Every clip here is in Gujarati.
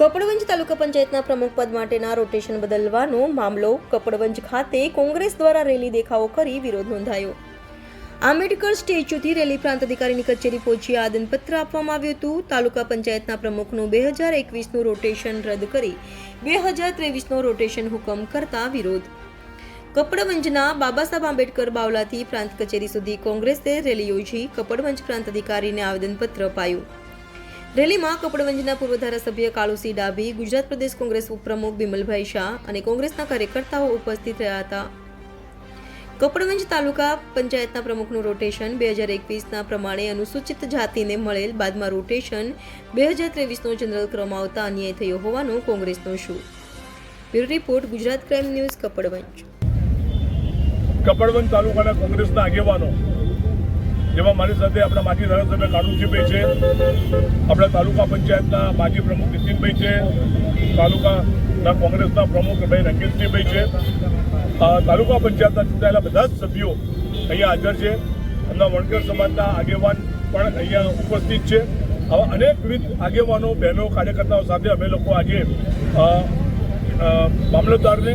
કપડવંજ તાલુકા પંચાયતના પ્રમુખ પદ માટેના રોટેશન બદલવાનો મામલો કપડવંજ ખાતે કોંગ્રેસ દ્વારા રેલી દેખાવો કરી વિરોધ નોંધાયો. આંબેડકર સ્ટેચ્યુથી રેલી પ્રાંત અધિકારીની કચેરી પહોંચી આદનપત્ર આપવામાં આવ્યું હતું. તાલુકા પંચાયતના પ્રમુખનું બે હજાર એકવીસનું રોટેશન રદ કરી બે હજાર ત્રેવીસનો રોટેશન હુકમ કરતા વિરોધ. કપડવંજના બાબાસાહેબ આંબેડકર બાવલાથી પ્રાંત કચેરી સુધી કોંગ્રેસે રેલી યોજી કપડવંજ પ્રાંત અધિકારીને આવેદનપત્ર અપાયું. રેલીમાં કપડવંજના પૂર્વ ધારાસભ્ય કાળુસિંહ ડાભી, ગુજરાત પ્રદેશ કોંગ્રેસ ઉપપ્રમુખ બિમલભાઈ શાહ અને કોંગ્રેસના કાર્યકર્તાઓ ઉપસ્થિત રહ્યા હતા. કપડવંજ તાલુકા પંચાયતના પ્રમુખનું રોટેશન બે હજાર એકવીસના પ્રમાણે અનુસૂચિત જાતિને મળેલ બાદમાં રોટેશન બે હજાર ત્રેવીસનો જનરલ ક્રમ આવતા અન્યાય થયો હોવાનો કોંગ્રેસનો શું? Bureau report, Gujarat crime news, Kapadvanj. Kapadvanj તાલુકાના કોંગ્રેસના આગેવાનો જેમાં મારી સાથે આપણા માજી ધારાસભ્ય કાળુજીભાઈ છે, આપણા તાલુકા પંચાયતના માજી પ્રમુખ નીતિનભાઈ છે, તાલુકાના કોંગ્રેસના પ્રમુખ ભાઈ રંગીતસિંહભાઈ છે. તાલુકા પંચાયતના ચૂંટાયેલા બધા જ સભ્યો અહીંયા હાજર છે. એમના વણકર સમાજના આગેવાન પણ અહીંયા ઉપસ્થિત છે. આવા અનેકવિધ આગેવાનો, બહેનો, કાર્યકર્તાઓ સાથે અમે લોકો આજે મામલતદારને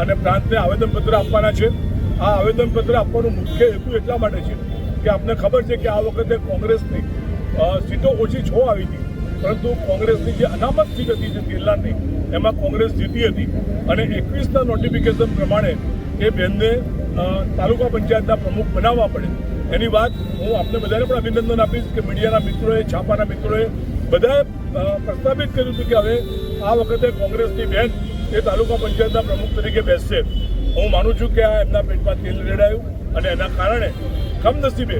અને પ્રાંતને આવેદનપત્ર આપવાના છે. આ આવેદનપત્ર આપવાનો મુખ્ય હેતુ એટલા માટે છે કે આપને ખબર છે કે આ વખતે કોંગ્રેસની સીટો ઓછી છ આવી હતી પરંતુ કોંગ્રેસની જે અનામત સીટ હતી જે તેલનારની એમાં કોંગ્રેસ જીતી હતી અને એકવીસના નોટિફિકેશન પ્રમાણે એ બેનને તાલુકા પંચાયતના પ્રમુખ બનાવવા પડે. એની વાત હું આપને બધાને પણ અભિનંદન આપીશ કે મીડિયાના મિત્રોએ, છાપાના મિત્રોએ બધાએ પ્રસ્થાપિત કર્યું હતું કે હવે આ વખતે કોંગ્રેસની બેન એ તાલુકા પંચાયતના પ્રમુખ તરીકે બેસશે. હું માનું છું કે આ એમના પેટમાં તેલ રેડાયું અને એના કારણે કમનસીબે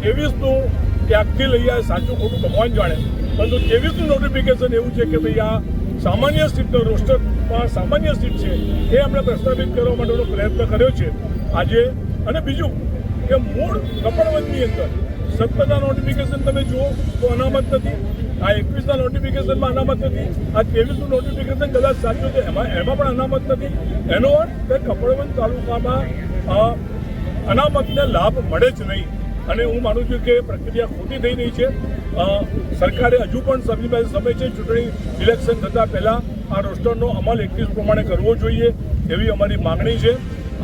ત્રેવીસનું ક્યાંકથી લઈ આ સાચું ખોટું ભગવાન જાણે. પરંતુ ત્રેવીસનું નોટિફિકેશન એવું છે કે ભાઈ આ સામાન્ય સીટનો રોસ્ટરમાં સામાન્ય સીટ છે, એ આપણે પ્રસ્થાપિત કરવા માટેનો પ્રયત્ન કર્યો છે. આજે અને બીજું કે મૂળ કપડવંતની અંદર સત્તરના નોટિફિકેશન તમે જુઓ તો અનામત નથી, આ એકવીસના નોટિફિકેશનમાં અનામત નથી, આ ત્રેવીસનું નોટિફિકેશન કદાચ સાચું છે, એમાં એમાં પણ અનામત નથી. એનો અર્થ કે કપડવંત તાલુકામાં અનામતને લાભ મળે જ નહીં. અને હું માનું છું કે પ્રક્રિયા ખોટી થઈ રહી છે. સરકારે હજુ પણ સમય પાસે સમય છે. ચૂંટણી ઇલેક્શન થતાં પહેલાં આ રોસ્ટરનો અમલ એકવીસ પ્રમાણે કરવો જોઈએ એવી અમારી માગણી છે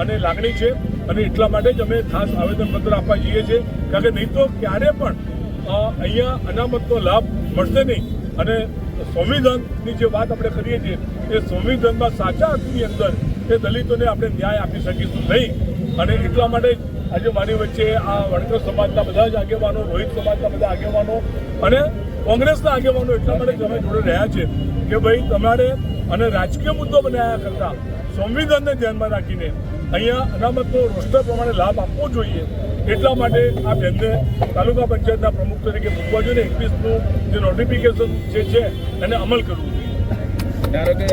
અને લાગણી છે. અને એટલા માટે જ અમે ખાસ આવેદનપત્ર આપવા જઈએ છીએ. કારણ કે નહીં તો ક્યારે પણ અહીંયા અનામતનો લાભ મળશે નહીં. અને સંવિધાનની જે વાત આપણે કરીએ છીએ, એ સંવિધાનમાં સાચા અર્થની અંદર એ દલિતોને આપણે ન્યાય આપી શકીશું નહીં. અને એટલા માટે આજે મારી વચ્ચે આ વણકર સમાજના બધા જ આગેવાનો, રોહિત સમાજના બધા આગેવાનો અને કોંગ્રેસના આગેવાનો એટલા માટે અમે જોડે રહ્યા છે કે ભાઈ તમારે અને રાજકીય મુદ્દો બનાવ્યા કરતાં સંવિધાનને ધ્યાનમાં રાખીને અહીંયા અનામતનો રોસ્ટર પ્રમાણે લાભ આપવો જોઈએ એટલા માટે આ બેનને તાલુકા પંચાયતના પ્રમુખ તરીકે મૂકવા જોઈએ એકવીસનું જે નોટિફિકેશન જે છે એને અમલ કરવું જોઈએ. ધારો કે